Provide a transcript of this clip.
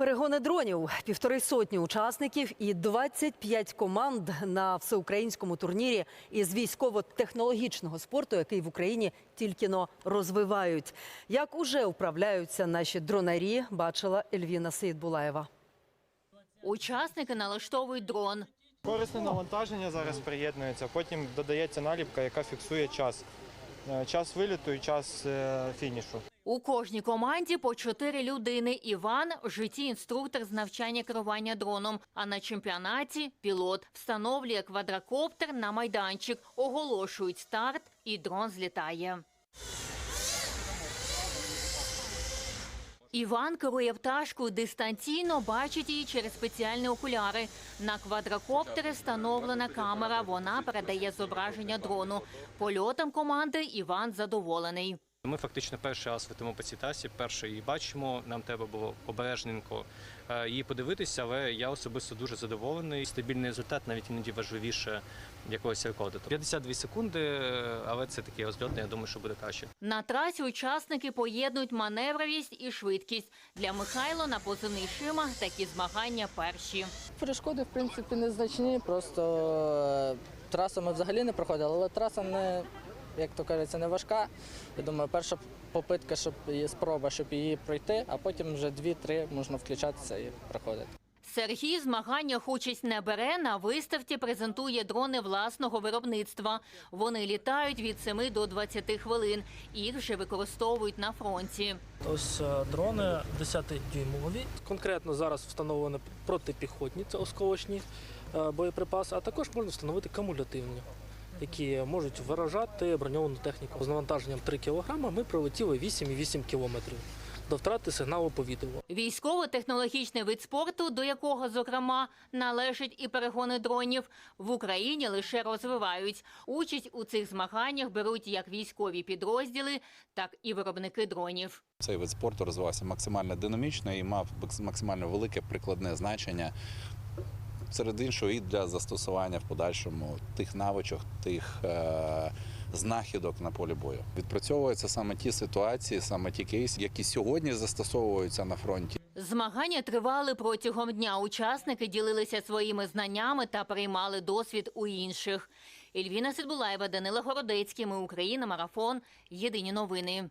Перегони дронів, півтори сотні учасників і 25 команд на всеукраїнському турнірі із військово-технологічного спорту, який в Україні тільки но розвивають. Як уже вправляються наші дронарі, бачила Ельвіна Сейдбулаєва. Учасники налаштовують дрон. Корисне навантаження зараз приєднується, потім додається наліпка, яка фіксує час. Е, Час виліту і час е, фінішу. У кожній команді по чотири людини. Іван в житті інструктор з навчання керування дроном. А на чемпіонаті пілот встановлює квадрокоптер на майданчик, оголошують старт, і дрон злітає. Іван керує пташкою дистанційно, бачить її через спеціальні окуляри. На квадрокоптері встановлена камера. Вона передає зображення дрону. Польотом команди Іван задоволений. Ми фактично перший раз летимо по цій трасі, перше її бачимо. Нам треба було обережненько е, її подивитися, але я особисто дуже задоволений. Стабільний результат навіть іноді важливіше якогось рекорду. 52 секунди, е, але це такий розльотний, я думаю, що буде краще. На трасі учасники поєднують маневровість і швидкість. Для Михайло на позивний Шима такі змагання перші. Перешкоди, в принципі, незначні, просто е, трасу ми взагалі не проходили, але траса не, як то кажеться, не важка. Я думаю, перша попитка, щоб її спроба, щоб її пройти, а потім вже дві-три можна включатися і проходити. Сергій в змаганнях участь не бере. На виставці презентує дрони власного виробництва. Вони літають від 7 до 20 хвилин. Їх вже використовують на фронті. Ось е, дрони 10-дюймові. Конкретно зараз встановлені протипіхотні, це осколочні е, боєприпаси, а також можна встановити кумулятивні, які можуть виражати броньовану техніку. З навантаженням 3 кг ми пролетіли 8,8 кілометрів до втрати сигналу по відео. Військово-технологічний вид спорту, до якого, зокрема, належать і перегони дронів, в Україні лише розвивають. Участь у цих змаганнях беруть як військові підрозділи, так і виробники дронів. Цей вид спорту розвивався максимально динамічно і мав максимально велике прикладне значення. Серед іншого, і для застосування в подальшому тих навичок, тих е, знахідок на полі бою. Відпрацьовуються саме ті ситуації, саме ті кейси, які сьогодні застосовуються на фронті. Змагання тривали протягом дня. Учасники ділилися своїми знаннями та приймали досвід у інших. Ельвіна Сидбулаєва, Данила Городецький. Ми Україна. Марафон. Єдині новини.